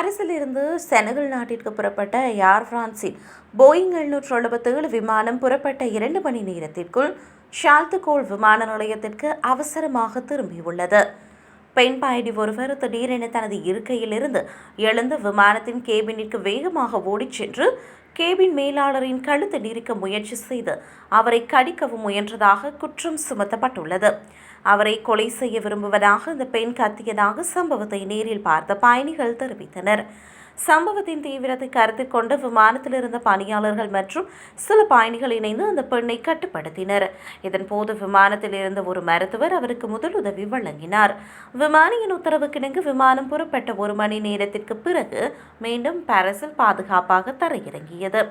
பாரிஸில் இருந்து செனகல் நாட்டிற்கு புறப்பட்ட ஏர் பிரான்சின் போயிங் எழுநூற்று எழுபத்தேழு விமானம் புறப்பட்ட இரண்டு மணி நேரத்திற்குள் ஷால்துகோல் விமான நிலையத்திற்கு அவசரமாக திரும்பியுள்ளது. பெண் பயணி ஒருவர் திடீரென தனது இருக்கையிலிருந்து எழுந்து விமானத்தின் கேபினிற்கு வேகமாக ஓடிச் சென்று கேபின் மேலாளரின் கழுத்து நெரிக்க முயற்சி செய்து அவரை கடிக்கவும் முயன்றதாக குற்றம் சுமத்தப்பட்டுள்ளது. அவரை கொலை செய்ய விரும்புவதாக இந்த பெண் கத்தியதாக சம்பவத்தை நேரில் பார்த்த பயணிகள் தெரிவித்தனர். சம்பவத்தின் தீவிரத்தை கருத்தில் கொண்டு விமானத்தில் இருந்த பணியாளர்கள் மற்றும் சில பயணிகள் இணைந்து அந்த பெண்ணை கட்டுப்படுத்தினர். இதன்போது விமானத்தில் இருந்த ஒரு மருத்துவர் அவருக்கு முதலுதவி வழங்கினார். விமானியின் உத்தரவுக்கிணங்கு விமானம் புறப்பட்ட ஒரு மணி நேரத்திற்கு பிறகு மீண்டும் பாரிஸில் பாதுகாப்பாக தரையிறங்கியது.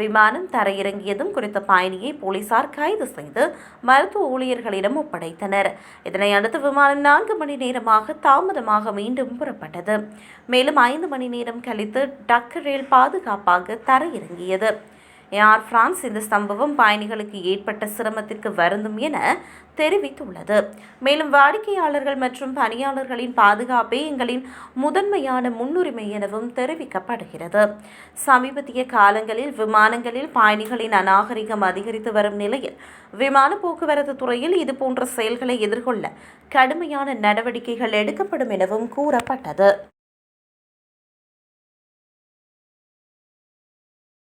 விமானம் தரையிறங்கியதும் குறித்த பயணியை போலீசார் கைது செய்து மருத்துவ ஊழியர்களிடம் ஒப்படைத்தனர். இதனை அடுத்து விமானம் நான்கு மணி நேரமாக தாமதமாக மீண்டும் புறப்பட்டது. மேலும் ஐந்து மணி நேரம் கழித்து டக்கரில் பாதுகாப்பாக தரையிறங்கியது. ஏர் பிரான்ஸ் இந்த சம்பவம் பயணிகளுக்கு ஏற்பட்ட சிரமத்திற்கு வருந்தும் என தெரிவித்துள்ளது. மேலும் வாடிக்கையாளர்கள் மற்றும் பணியாளர்களின் பாதுகாப்பே எங்களின் முதன்மையான முன்னுரிமை எனவும் தெரிவிக்கப்படுகிறது. சமீபத்திய காலங்களில் விமானங்களில் பயணிகளின் அநாகரிகம் அதிகரித்து வரும் நிலையில் விமான போக்குவரத்து துறையில் இதுபோன்ற செயல்களை எதிர்கொள்ள கடுமையான நடவடிக்கைகள் எடுக்கப்படும் எனவும் கூறப்பட்டது.